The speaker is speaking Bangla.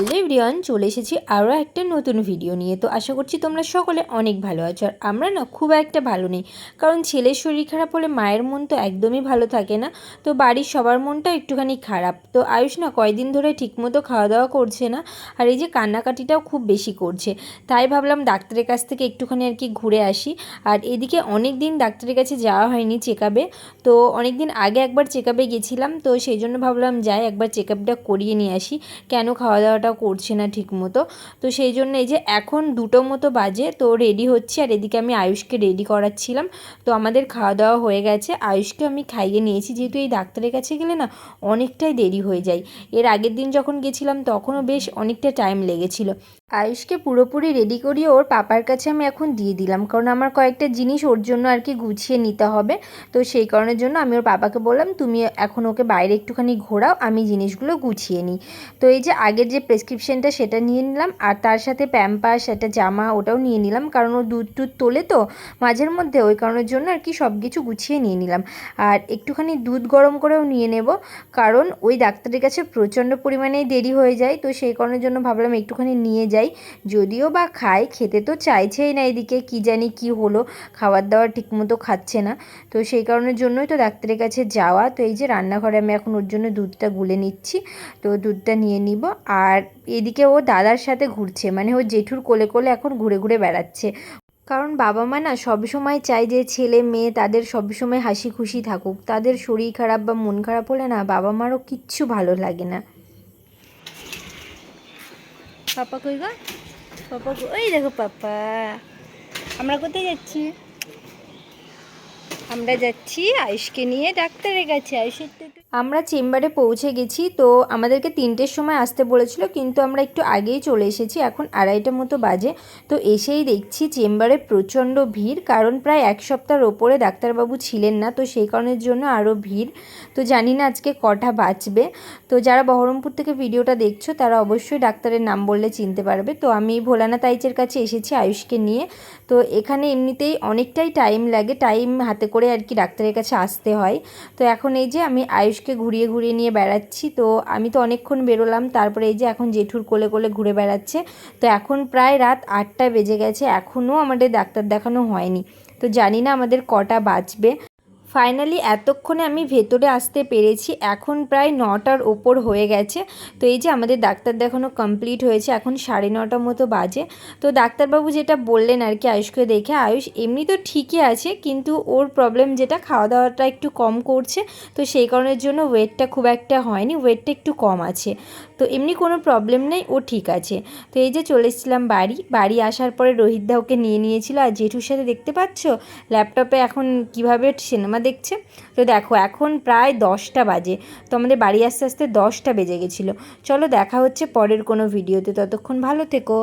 এভরিওয়ান চলে এসেছি আরও একটা নতুন ভিডিও নিয়ে। তো আশা করছি তোমরা সকলে অনেক ভালো আছো। আর আমরা না খুব একটা ভালো নেই। কারণ ছেলের শরীর খারাপ হলে মায়ের মন তো একদমই ভালো থাকে না। তো বাড়ির সবার মনটা একটুখানি খারাপ। তো আয়ুষ না কয়দিন ধরে ঠিকমতো খাওয়া দাওয়া করছে না। আর এই যে কান্নাকাটিটাও খুব বেশি করছে। তাই ভাবলাম ডাক্তারের কাছ থেকে একটুখানি আর কি ঘুরে আসি। আর এদিকে অনেক দিন ডাক্তারের কাছে যাওয়া হয়নি চেক তো অনেক দিন আগে একবার চেক গেছিলাম। তো সেই জন্য ভাবলাম যাই একবার চেক করিয়ে নিয়ে আসি। কেন খাওয়া দাওয়াটাও করছে না ঠিক মতো তো সেই জন্য এই যে এখন দুটো মতো বাজে, তো রেডি হচ্ছে আর এদিকে আমি আয়ুষকে রেডি করাচ্ছিলাম। তো আমাদের খাওয়া দাওয়া হয়ে গেছে। আয়ুষকে আমি খাইয়ে নিয়েছি। যেহেতু এই ডাক্তারের কাছে গেলে না অনেকটাই দেরি হয়ে যায়। এর আগের দিন যখন গেছিলাম তখনও বেশ অনেকটা টাইম লেগেছিল। আয়ুষকে পুরোপুরি রেডি করিয়ে ওর পাপার কাছে আমি এখন দিয়ে দিলাম। কারণ আমার কয়েকটা জিনিস ওর জন্য আর কি গুছিয়ে নিতে হবে। তো সেই কারণের জন্য আমি ওর পাপাকে বললাম, তুমি এখন ওকে বাইরে একটুখানি ঘোরাও, আমি জিনিসগুলো গুছিয়ে নিই। তো এই যে আগের যে প্রেসক্রিপশনটা সেটা নিয়ে নিলাম, আর তার সাথে প্যাম্পাস একটা জামা ওটাও নিয়ে নিলাম, কারণ ও দুধ টুধ তোলে তো, মাঝের মধ্যে ওই কারণের জন্য আর কি সব কিছু গুছিয়ে নিয়ে নিলাম। আর একটুখানি দুধ গরম করেও নিয়ে নেব, কারণ ওই ডাক্তারের কাছে প্রচণ্ড পরিমাণেই দেরি হয়ে যায়, তো সেই কারণের জন্য ভাবলাম একটুখানি নিয়ে যাই, যদিও বা খায় খেতে তো চাইছেই না এদিকে, কি জানি কি হলো, খাবার দাবার ঠিকমতো খাচ্ছে না, তো সেই কারণের জন্যই তো ডাক্তারের কাছে যাওয়া, তো এই যে রান্নাঘরে আমি এখন ওর জন্য দুধটা গুলে নিচ্ছি, তো দুধটা নিয়ে নিব, আর এদিকে ও দাদার সাথে ঘুরছে মানে ও জেঠুর কোলে কোলে এখন ঘুরে ঘুরে বেড়াচ্ছে। কারণ বাবা মা না সবসময় চায় যে ছেলে মেয়ে তাদের সবসময় হাসি খুশি থাকুক। তাদের শরীর খারাপ বা মন খারাপ হলে না বাবা মারও কিচ্ছু ভালো লাগে না। পাপা কই গো? পাপা ওই দেখো পাপা। আমরা কোথায় যাচ্ছি? আমরা যাচ্ছি আয়ুষকে নিয়ে ডাক্তারের কাছে। আয়ুষের আমরা চেম্বারে পৌঁছে গেছি, তো আমাদেরকে তিনটের সময় আসতে বলেছিল, কিন্তু আমরা একটু আগেই চলে এসেছি, এখন আড়াইটা মতো বাজে। তো এসেই দেখছি চেম্বারে প্রচণ্ড ভিড়, কারণ প্রায় এক সপ্তাহের ওপরে ডাক্তারবাবু ছিলেন না, তো সেই কারণের জন্য আরও ভিড়। তো জানি না আজকে কটা বাঁচবে তো যারা বহরমপুর থেকে ভিডিওটা দেখছ, তারা অবশ্যই ডাক্তারের নাম বললে চিনতে পারবে। তো আমি ভোলানাথ আইচের কাছে এসেছি আয়ুষকে নিয়ে। তো এখানে এমনিতেই অনেকটাই টাইম লাগে, টাইম হাতে করে আর কি ডাক্তারের কাছে আসতে হয়। তো এখন এই যে আমি আয়ুষকে ঘুরিয়ে ঘুরিয়ে নিয়ে বেড়াচ্ছি। তো আমি তো অনেকক্ষণ বেরোলাম, তারপরে এই যে এখন জেঠুর কোলে কোলে ঘুরে বেড়াচ্ছে। তো এখন প্রায় রাত আটটা বেজে গেছে, এখনও আমাদের ডাক্তার দেখানো হয়নি। তো জানি না আমাদের কটা বাঁচবে ফাইনালি এতক্ষণে আমি ভেতরে আসতে পেরেছি। এখন প্রায় নটার ওপর হয়ে গেছে। তো এই যে আমাদের ডাক্তার দেখানো কমপ্লিট হয়েছে, এখন সাড়ে নটার মতো বাজে। তো ডাক্তারবাবু যেটা বললেন আর কি আয়ুষকে দেখে, আয়ুষ এমনি তো ঠিকই আছে, কিন্তু ওর প্রবলেম যেটা খাওয়া দাওয়াটা একটু কম করছে। তো সেই কারণের জন্য ওয়েটটা খুব একটা হয়নি ওয়েটটা একটু কম আছে। তো এমনি কোনো প্রবলেম নেই, ও ঠিক আছে। তো এই যে চলে এসেছিলাম বাড়ি বাড়ি আসার পরে রোহিতদা ওকে নিয়ে নিয়েছিল। আর জেঠুর সাথে দেখতে পাচ্ছ? ল্যাপটপে এখন কীভাবে সিনেমা দেখছে। তো দেখো, এখন প্রায় দশটা বাজে। তো আমাদের বাড়ি আসতে আসতে দশটা বেজে গেছিল। চলো দেখা হচ্ছে পরের কোনো ভিডিওতে। ততক্ষণ ভালো থেকো।